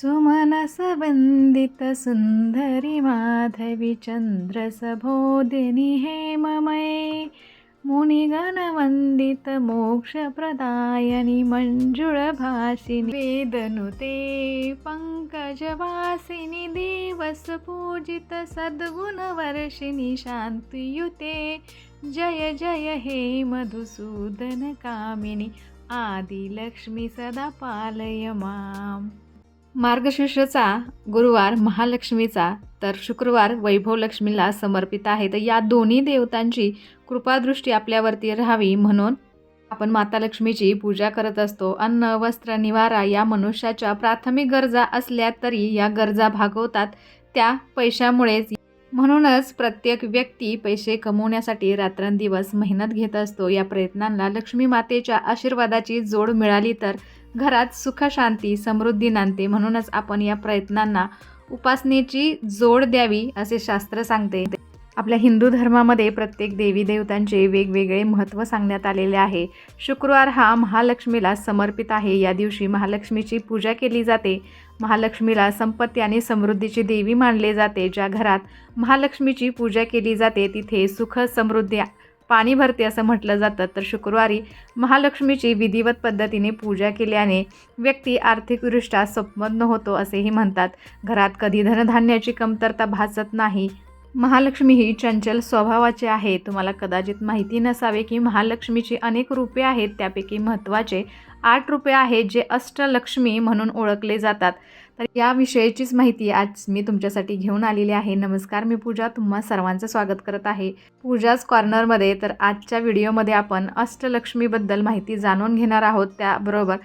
सुमनसवन्दितसुन्दरि माधवि चन्द्रसबोधिनि हेममयि मुनिगणवन्दितमोक्षप्रदायनि मञ्जुळभासिनि। वेदनुते पङ्कजवासिनि देवसपूजितसद्गुणवर्षिणि शान्तियुते। जय जय हे मधुसूदनकामिनि आदिलक्ष्मि सदा पालय माम्। मार्गशीर्षचा गुरुवार महालक्ष्मीचा तर शुक्रवार वैभवलक्ष्मीला समर्पित आहे. तर या दोन्ही देवतांची कृपादृष्टी आपल्यावरती राहावी म्हणून आपण माता लक्ष्मीची पूजा करत असतो. अन्न वस्त्र निवारा या मनुष्याच्या प्राथमिक गरजा असल्या तरी या गरजा भागवतात. त्या पैशामुळेच. म्हणूनच प्रत्येक व्यक्ती पैसे कमवण्यासाठी रात्रंदिवस मेहनत घेत असतो. या प्रयत्नांना लक्ष्मी मातेच्या आशीर्वादाची जोड मिळाली तर घरात सुखशांती समृद्धी नांदते. म्हणूनच आपण या प्रयत्नांना उपासनेची जोड द्यावी असे शास्त्र सांगते. आपल्या हिंदू धर्मामध्ये प्रत्येक देवी देवतांचे वेगवेगळे महत्त्व सांगण्यात आलेले आहे. शुक्रवार हा महालक्ष्मीला समर्पित आहे. या दिवशी महालक्ष्मीची पूजा केली जाते. महालक्ष्मीला संपत्ती आणि समृद्धीची देवी मानले जाते. ज्या घरात महालक्ष्मीची पूजा केली जाते तिथे सुख समृद्धी पाणी भरते असं म्हटलं जातं. तर शुक्रवारी महालक्ष्मीची विधिवत पद्धतीने पूजा केल्याने व्यक्ती आर्थिकदृष्ट्या संपन्न होतो असेही म्हणतात. घरात कधी धनधान्याची कमतरता भासत नाही. महालक्ष्मी ही चंचल स्वभावाचे आहे. तुम्हाला कदाचित माहिती नसावे की महालक्ष्मीची अनेक रूपे आहेत. त्यापैकी महत्त्वाचे आठ रूपे आहेत जे अष्टलक्ष्मी म्हणून ओळखले जातात. तर याविषयीचीच माहिती आज मी तुमच्यासाठी घेऊन आलेली आहे. नमस्कार मी पूजा. तुम्हा सर्वांचं स्वागत करत आहे. पूजाच कॉर्नरमध्ये तर आजच्या व्हिडिओमध्ये आपण अष्टलक्ष्मीबद्दल माहिती जाणून घेणार आहोत. त्याबरोबर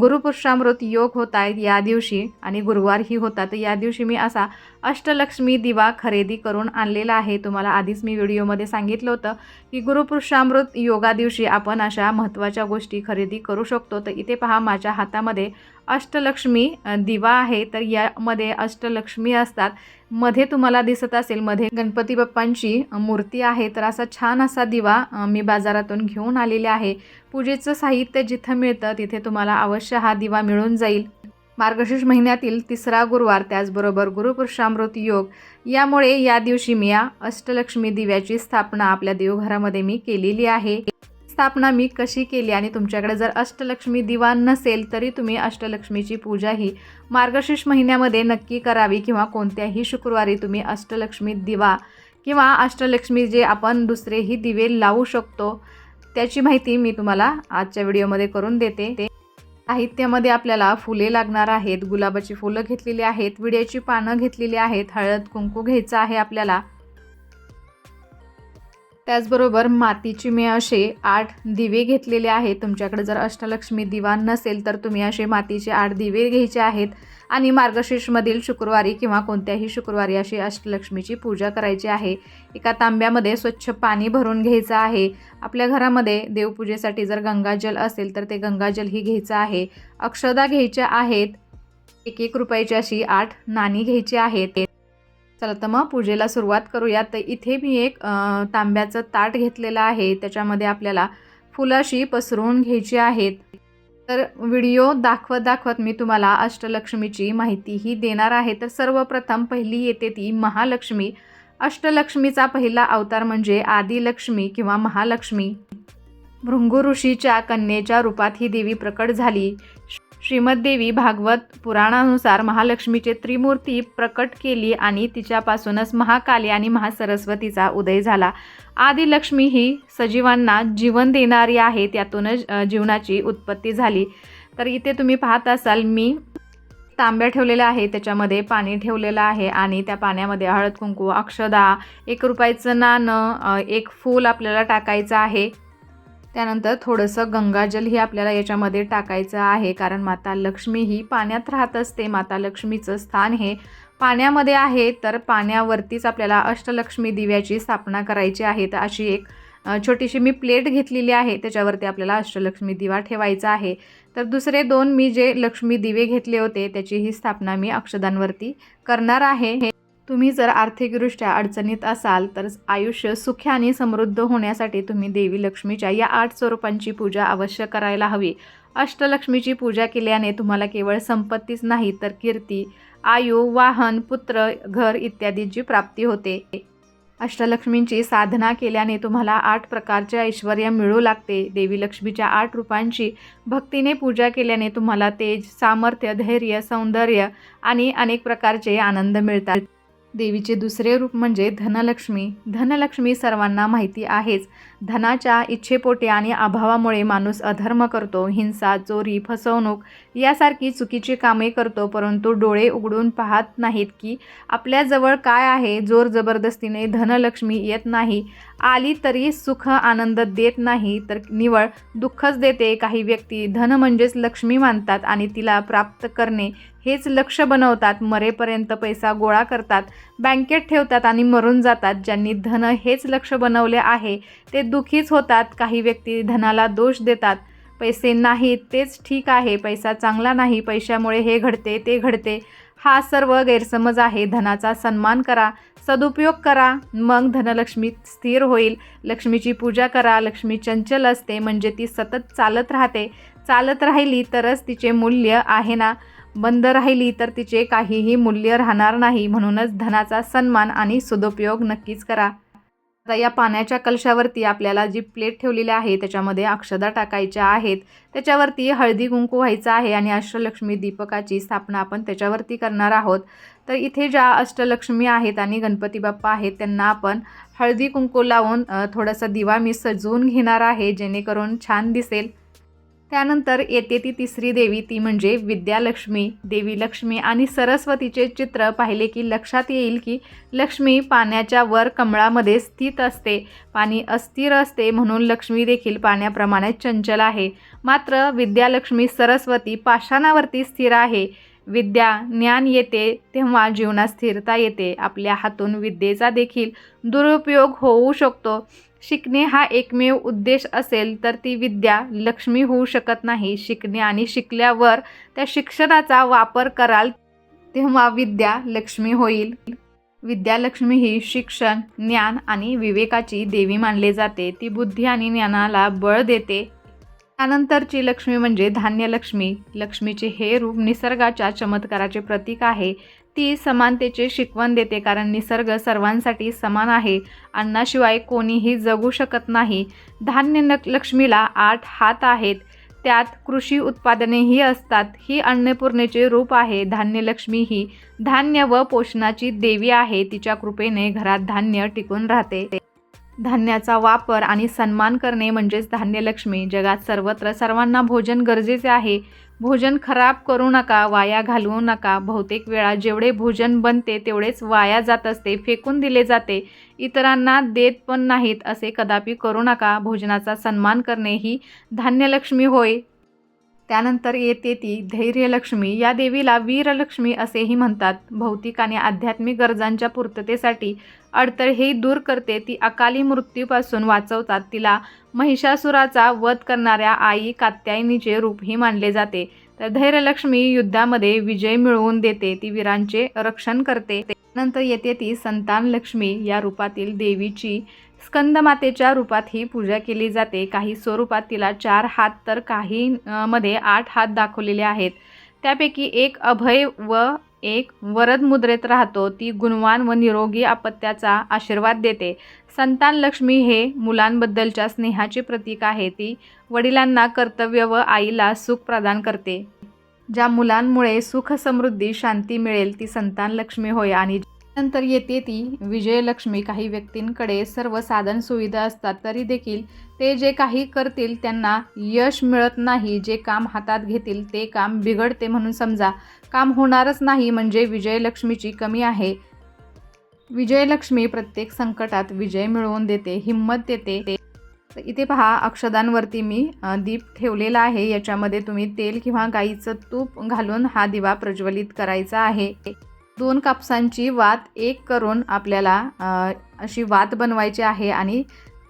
गुरुपुरुषामृत योग होत आहेत या दिवशी आणि गुरुवारही होता. तर या दिवशी मी असा अष्टलक्ष्मी दिवा खरेदी करून आणलेला आहे. तुम्हाला आधीच मी व्हिडिओमध्ये सांगितलं होतं की गुरुपुरुषामृत योगा दिवशी आपण अशा महत्त्वाच्या गोष्टी खरेदी करू शकतो. तर इथे पहा माझ्या हातामध्ये अष्टलक्ष्मी दिवा आहे. तर यामध्ये अष्टलक्ष्मी असतात. मध्ये तुम्हाला दिसत असेल मध्ये गणपती बाप्पांची मूर्ती आहे. तर असा छान असा दिवा मी बाजारातून घेऊन आलेले आहे. पूजेचं साहित्य जिथं मिळतं तिथे तुम्हाला अवश्य हा दिवा मिळून जाईल. मार्गशीर्ष महिन्यातील तिसरा गुरुवार त्याचबरोबर गुरुपुरुषामृत योग यामुळे या दिवशी मी या अष्टलक्ष्मी दिव्याची स्थापना आपल्या देवघरामध्ये मी केलेली आहे. स्थापना मी कशी केली आणि तुमच्याकडे जर अष्टलक्ष्मी दिवा नसेल तरी तुम्ही अष्टलक्ष्मीची पूजा ही मार्गशीर्ष महिन्यामध्ये नक्की करावी किंवा कोणत्याही शुक्रवारी तुम्ही अष्टलक्ष्मी दिवा किंवा अष्टलक्ष्मी जे आपण दुसरेही दिवे लावू शकतो त्याची माहिती मी तुम्हाला आजच्या व्हिडिओमध्ये करून देते. ते साहित्यामध्ये आपल्याला फुले लागणार आहेत गुलाबाची फुलं घेतलेली आहेत विड्याची पानं घेतलेली आहेत हळद कुंकू घ्यायचं आहे आपल्याला. त्याचबरोबर मातीची मी असे आठ दिवे घेतलेले आहेत. तुमच्याकडे जर अष्टलक्ष्मी दिवा नसेल तर तुम्ही असे मातीचे आठ दिवे घ्यायचे आहेत. आणि मार्गशीर्षमधील शुक्रवारी किंवा कोणत्याही शुक्रवारी अशी अष्टलक्ष्मीची पूजा करायची आहे. एका तांब्यामध्ये स्वच्छ पाणी भरून घ्यायचं आहे. आपल्या घरामध्ये देवपूजेसाठी जर गंगाजल असेल तर ते गंगाजलही घ्यायचं आहे. अक्षदा घ्यायच्या आहेत. एक एक रुपयाची अशी आठ नाणी घ्यायची आहेत. चला तर मग पूजेला सुरुवात करूया तर इथे मी एक तांब्याचं ताट घेतलेलं आहे. त्याच्यामध्ये आपल्याला फुलाशी पसरवून घ्यायची आहेत. तर व्हिडिओ दाखवत दाखवत मी तुम्हाला अष्टलक्ष्मीची माहितीही देणार आहे. तर सर्वप्रथम पहिली येते ती महालक्ष्मी. अष्टलक्ष्मीचा पहिला अवतार म्हणजे आदिलक्ष्मी किंवा महालक्ष्मी. भृंगु ऋषीच्या कन्येच्या रूपात ही देवी प्रकट झाली. श्रीमद्देवी भागवत पुराणानुसार महालक्ष्मीचे त्रिमूर्ती प्रकट केली आणि तिच्यापासूनच महाकाली आणि महासरस्वतीचा उदय झाला. आदिलक्ष्मी ही सजीवांना जीवन देणारी आहे त्यातूनच जीवनाची उत्पत्ती झाली. तर इथे तुम्ही पाहत असाल मी तांब्या ठेवलेल्या आहे त्याच्यामध्ये पाणी ठेवलेलं आहे आणि त्या पाण्यामध्ये हळद कुंकू अक्षदा एक रुपयाचं नाणं एक फूल आपल्याला टाकायचं आहे. त्यानंतर थोडंसं गंगाजल ही आपल्याला याच्यामध्ये टाकायचं आहे कारण माता लक्ष्मी ही पाण्यात राहत असते माता लक्ष्मीचं स्थान हे पाण्यामध्ये आहे तर पाण्यावरतीच आपल्याला अष्टलक्ष्मी दिव्याची स्थापना करायची आहे. तर अशी एक छोटीशी मी प्लेट घेतलेली आहे त्याच्यावरती आपल्याला अष्टलक्ष्मी दिवा ठेवायचा आहे. तर दुसरे दोन मी जे लक्ष्मी दिवे घेतले होते त्याची ही स्थापना मी अक्षदांवरती करणार आहे. हे तुम्ही जर आर्थिकदृष्ट्या अडचणीत असाल तर आयुष्य सुखी आणि समृद्ध होण्यासाठी तुम्ही देवी लक्ष्मीच्या या आठ स्वरूपांची पूजा अवश्य करायला हवी. अष्टलक्ष्मीची पूजा केल्याने तुम्हाला केवळ संपत्तीच नाही तर कीर्ती आयु वाहन पुत्र घर इत्यादींची प्राप्ती होते. अष्टलक्ष्मींची साधना केल्याने तुम्हाला आठ प्रकारचे ऐश्वर मिळू लागते. देवी लक्ष्मीच्या आठ रूपांची भक्तीने पूजा केल्याने तुम्हाला तेज सामर्थ्य धैर्य सौंदर्य आणि अनेक प्रकारचे आनंद मिळतात. देवीचे दुसरे रूप म्हणजे धनलक्ष्मी. धनलक्ष्मी सर्वांना माहिती आहेच. धनाच्या इच्छेपोटी आणि अभावामुळे माणूस अधर्म करतो हिंसा चोरी फसवणूक यासारखी चुकीची कामे करतो परंतु डोळे उघडून पाहत नाहीत की आपल्याजवळ काय आहे? जोर जबरदस्तीने धनलक्ष्मी येत नाही. आली तरी सुख आनंद देत नाही तर निवळ दुःखच देते. काही व्यक्ती धन म्हणजेच लक्ष्मी मानतात आणि तिला प्राप्त करणे हेच लक्ष बनवतात. मरेपर्यंत पैसा गोळा करतात बँकेत ठेवतात आणि मरून जातात. ज्यांनी धन हेच लक्ष बनवले आहे ते दुःखीच होतात. काही व्यक्ती धनाला दोष देतात. पैसे नाहीत तेच ठीक आहे. पैसा चांगला नाही पैशामुळे हे घडते ते घडते. हा सर्व गैरसमज आहे. धनाचा सन्मान करा सदुपयोग करा मग धनलक्ष्मी स्थिर होईल. लक्ष्मीची पूजा करा लक्ष्मी चंचल असते म्हणजे ती सतत चालत राहते. चालत राहिली तरच तिचे मूल्य आहे ना? बंद राहिली तर तिचे काहीही मूल्य राहणार नाही. म्हणूनच धनाचा सन्मान आणि सदुपयोग नक्कीच करा. आता या पाण्याच्या कलशावरती आपल्याला जी प्लेट ठेवलेली आहे त्याच्यामध्ये अक्षदा टाकायच्या आहेत. त्याच्यावरती हळदी कुंकू व्हायचं आहे आणि अष्टलक्ष्मी दीपकाची स्थापना आपण त्याच्यावरती करणार आहोत. तर इथे ज्या अष्टलक्ष्मी आहेत आणि गणपती बाप्पा आहेत त्यांना आपण हळदी कुंकू लावून थोडासा दिवा मी सजवून घेणार आहे जेणेकरून छान दिसेल. त्यानंतर येते ती तिसरी देवी ती म्हणजे विद्यालक्ष्मी. देवी लक्ष्मी आणि सरस्वतीचे चित्र पाहिले की लक्षात येईल की लक्ष्मी पाण्याच्या वर कमळामध्ये स्थित असते. पाणी अस्थिर असते म्हणून लक्ष्मी देखील पाण्याप्रमाणे चंचल आहे. मात्र विद्यालक्ष्मी सरस्वती पाषाणावरती स्थिर आहे. विद्या ज्ञान येते तेव्हा जीवनात स्थिरता येते. आपल्या हातून विद्येचा देखील दुरुपयोग होऊ शकतो. शिकणे हा एकमेव उद्देश असेल तर ती विद्या लक्ष्मी होऊ शकत नाही. शिकणे आणि शिकल्यावर त्या शिक्षणाचा वापर कराल तेव्हा विद्या लक्ष्मी होईल. विद्यालक्ष्मी ही शिक्षण ज्ञान आणि विवेकाची देवी मानली जाते. ती बुद्धी आणि ज्ञानाला बळ देते. त्यानंतरची लक्ष्मी म्हणजे धान्यलक्ष्मी. लक्ष्मीचे हे रूप निसर्गाच्या चमत्काराचे प्रतीक आहे. ती समानतेचे शिकवण देते कारण निसर्ग सर्वांसाठी समान आहे. अन्नाशिवाय कोणीही जगू शकत नाही. धान्य न लक्ष्मीला आठ हात आहेत. त्यात कृषी उत्पादनेही असतात. ही अन्नपूर्णेचे रूप आहे. धान्यलक्ष्मी ही धान्य व पोषणाची देवी आहे. तिच्या कृपेने घरात धान्य टिकून राहते. धान्याचा वापर आणि सन्मान करणे म्हणजेच धान्यलक्ष्मी. जगात सर्वत्र सर्वांना भोजन गरजेचे आहे. भोजन खराब करू नका वाया घालवू नका. बहुतेक वेळा जेवढे भोजन बनते तेवढेच वाया जात असते फेकून दिले जाते. इतरांना देत पण नाहीत असे कदापि करू नका. भोजनाचा सन्मान करणे ही धान्यलक्ष्मी होय. त्यानंतर येते ती धैर्यलक्ष्मी. या देवीला वीरलक्ष्मी असेही म्हणतात. भौतिक आणि आध्यात्मिक गरजांच्या पूर्ततेसाठी अडथळेही दूर करते. ती अकाली मृत्यूपासून वाचवतात. तिला महिषासुराचा वध करणाऱ्या आई कात्यायनीचे रूपही मानले जाते. तर धैर्यलक्ष्मी युद्धामध्ये विजय मिळवून देते. ती वीरांचे रक्षण करते. नंतर येते ती संतान लक्ष्मी या रूपातील देवीची स्कंदमातेच्या रूपात ही पूजा केली जाते. काही स्वरूपात तिला चार हात तर काही मध्ये आठ हात दाखवलेले आहेत. त्यापैकी एक अभय व एक वरद मुद्रेत राहतो. ती गुणवान व निरोगी अपत्याचा आशीर्वाद देते. संतान लक्ष्मी हे मुलांबद्दलच्या स्नेहाचे प्रतीक आहे. ती वडिलांना कर्तव्य व आईला सुख प्रदान करते. ज्या मुलांमुळे सुख समृद्धी शांती मिळेल ती संतान लक्ष्मी होय आणि नंतर येते ती. विजयलक्ष्मी काही व्यक्तींकडे सर्व साधन सुविधा असतात तरी देखील ते जे काही करतील त्यांना यश मिळत नाही. जे काम हातात घेतील ते काम बिघडते म्हणून समजा. काम होणारच नाही म्हणजे विजयलक्ष्मीची कमी आहे. विजयलक्ष्मी प्रत्येक संकटात विजय मिळवून देते हिंमत देते. ते इथे पहा अक्षदांवरती मी दीप ठेवलेला आहे. याच्यामध्ये तुम्ही तेल किंवा गाईचं तूप घालून हा दिवा प्रज्वलित करायचा आहे. दोन कापसांची वात एक करून आपल्याला अशी वात बनवायची आहे आणि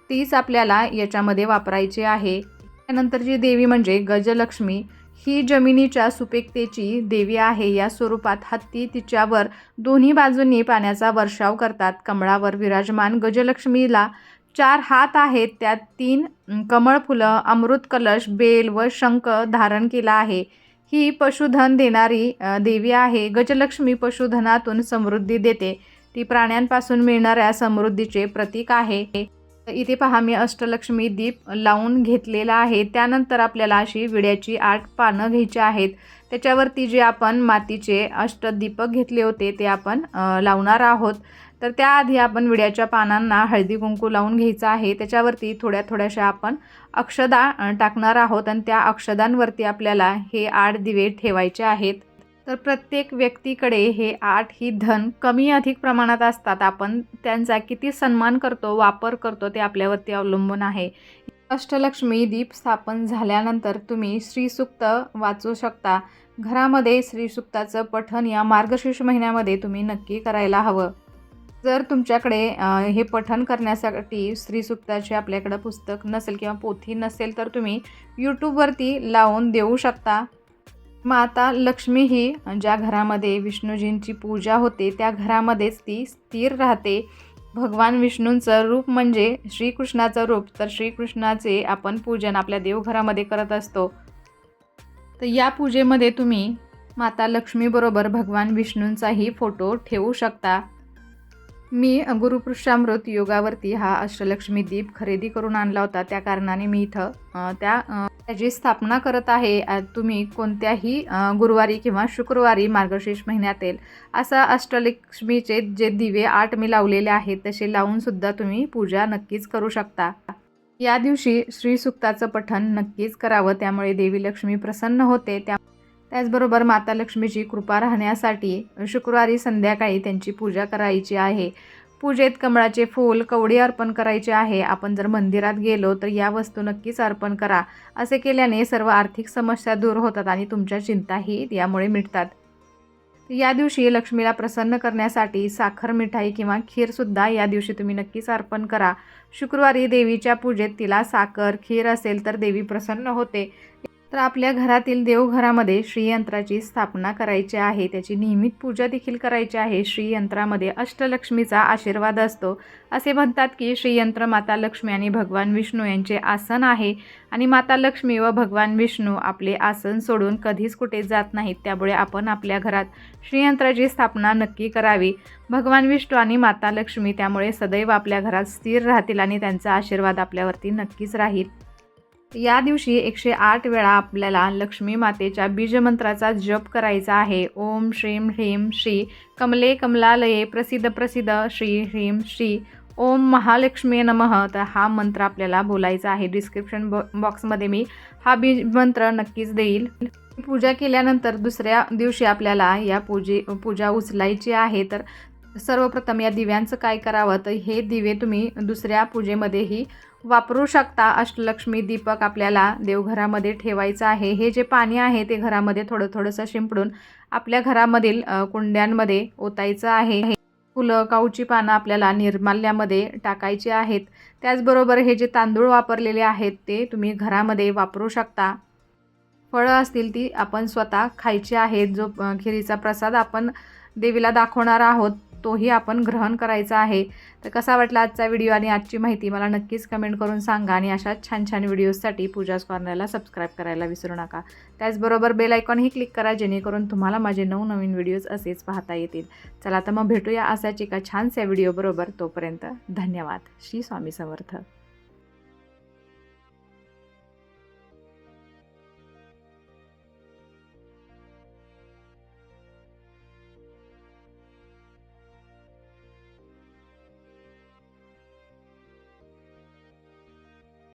तीच आपल्याला याच्यामध्ये वापरायची आहे. त्यानंतरची देवी म्हणजे गजलक्ष्मी ही जमिनीच्या सुपीकतेची देवी आहे. या स्वरूपात हत्ती तिच्यावर दोन्ही बाजूंनी पाण्याचा वर्षाव करतात. कमळावर विराजमान गजलक्ष्मीला चार हात आहेत. त्यात तीन कमळ फुलं अमृत कलश बेल व शंख धारण केला आहे. ही पशुधन देणारी देवी आहे. गजलक्ष्मी पशुधनातून समृद्धी देते. ती प्राण्यांपासून मिळणाऱ्या समृद्धीचे प्रतीक आहे. इथे पहा मी अष्टलक्ष्मी दीप लावून घेतलेला आहे. त्यानंतर आपल्याला अशी विड्याची आठ पानं घ्यायची आहेत. त्याच्यावरती जे आपण मातीचे अष्टदीपक घेतले होते ते आपण लावणार आहोत. तर त्याआधी आपण विड्याच्या पानांना हळदी कुंकू लावून घ्यायचं आहे. त्याच्यावरती थोड्या थोड्याशा आपण अक्षदा टाकणार आहोत आणि त्या अक्षदांवरती आपल्याला हे आठ दिवे ठेवायचे आहेत. तर प्रत्येक व्यक्तीकडे हे आठ ही धन कमी अधिक प्रमाणात असतात. आपण त्यांचा किती सन्मान करतो वापर करतो ते आपल्यावरती अवलंबून आहे. अष्टलक्ष्मी दीप स्थापन झाल्यानंतर तुम्ही श्रीसुक्त वाचू शकता. घरामध्ये श्रीसुक्ताचं पठण या मार्गशीर्ष महिन्यामध्ये तुम्ही नक्की करायला हवं. जर तुमच्याकडे हे पठन करण्यासाठी श्रीसुक्ताचे आपल्याकडं पुस्तक नसेल किंवा पोथी नसेल तर तुम्ही यूट्यूबवरती लावून देऊ शकता. माता लक्ष्मी ही ज्या घरामध्ये विष्णूजींची पूजा होते त्या घरामध्येच ती स्थिर राहते. भगवान विष्णूंचं रूप म्हणजे श्रीकृष्णाचं रूप तर श्रीकृष्णाचे आपण पूजन आपल्या देवघरामध्ये करत असतो. तर या पूजेमध्ये तुम्ही माता लक्ष्मीबरोबर भगवान विष्णूंचाही फोटो ठेवू शकता. मी गुरुपृष्ठामृत योगावरती हा अष्टलक्ष्मी दीप खरेदी करून आणला होता. त्या कारणाने मी इथं त्या त्याची स्थापना करत आहे तुम्ही कोणत्याही गुरुवारी किंवा शुक्रवारी मार्गशीर्ष महिन्यातील असा अष्टलक्ष्मीचे जे दिवे आठ मी लावलेले आहेत तसे लावून सुद्धा तुम्ही पूजा नक्कीच करू शकता. या दिवशी श्रीसुक्ताचं पठण नक्कीच करावं त्यामुळे देवी लक्ष्मी प्रसन्न होते. त्या त्याचबरोबर माता लक्ष्मीची कृपा राहण्यासाठी शुक्रवारी संध्याकाळी त्यांची पूजा करायची आहे. पूजेत कमळाचे फूल कवडी अर्पण करायचे आहे. आपण जर मंदिरात गेलो तर या वस्तू नक्कीच अर्पण करा असे केल्याने सर्व आर्थिक समस्या दूर होतात आणि तुमच्या चिंताही यामुळे मिटतात. या दिवशी लक्ष्मीला प्रसन्न करण्यासाठी साखर मिठाई किंवा खीरसुद्धा या दिवशी तुम्ही नक्कीच अर्पण करा. शुक्रवारी देवीच्या पूजेत तिला साखर खीर असेल तर देवी प्रसन्न होते. तर आपल्या घरातील देवघरामध्ये श्रीयंत्राची स्थापना करायची आहे. त्याची नियमित पूजा देखील करायची आहे. श्रीयंत्रामध्ये अष्टलक्ष्मीचा आशीर्वाद असतो. असे म्हणतात की श्रीयंत्र माता लक्ष्मी आणि भगवान विष्णू यांचे आसन आहे. आणि माता लक्ष्मी व भगवान विष्णू आपले आसन सोडून कधीच कुठे जात नाहीत. त्यामुळे आपण आपल्या घरात श्रीयंत्राची स्थापना नक्की करावी. भगवान विष्णू आणि माता लक्ष्मी त्यामुळे सदैव आपल्या घरात स्थिर राहतील आणि त्यांचा आशीर्वाद आपल्यावरती नक्कीच राहील. या दिवशी एकशे आठ वेळा आपल्याला लक्ष्मी मातेच्या बीजमंत्राचा जप करायचा आहे. ओम श्रीम ह्रीम श्री कमले कमलालये प्रसिद्ध प्रसिद्ध श्री ह्रीम श्री. ओम महालक्ष्मी नमः. तर हा मंत्र आपल्याला बोलायचा आहे. डिस्क्रिप्शन बॉ बॉक्समध्ये मी हा बीज मंत्र नक्कीच देईल. पूजा केल्यानंतर दुसऱ्या दिवशी आपल्याला या पूजे पूजा उचलायची आहे. तर सर्वप्रथम या दिव्यांचं काय करावं? तर हे दिवे तुम्ही दुसऱ्या पूजेमध्येही वापरू शकता अष्टलक्ष्मी दीपक आपल्याला देवघरामध्ये ठेवायचं आहे. हे जे पाणी आहे ते घरामध्ये थोडं थोडंसं शिंपडून आपल्या घरामधील कुंड्यांमध्ये ओतायचं आहे. फुलं काऊची पानं आपल्याला निर्माल्यामध्ये टाकायची आहेत. त्याचबरोबर हे जे तांदूळ वापरलेले आहेत ते तुम्ही घरामध्ये वापरू शकता. फळं असतील ती आपण स्वतः खायची आहेत. जो खिरीचा प्रसाद आपण देवीला दाखवणार आहोत. तोही आपण ग्रहण करायचा आहे. तर कसा वाटला आजचा व्हिडिओ आणि आजची माहिती मला नक्कीच कमेंट करून सांगा आणि अशा छान छान व्हिडिओजसाठी पूजाच कॉर्नरला सबस्क्राईब करायला विसरू नका. त्याचबरोबर बेल आयकॉनही क्लिक करा जेणेकरून तुम्हाला माझे नवनवीन व्हिडिओज असेच पाहता येतील. चला तर मग भेटूया असाच एका छानशा व्हिडिओबरोबर. तोपर्यंत धन्यवाद. श्री स्वामी समर्थ.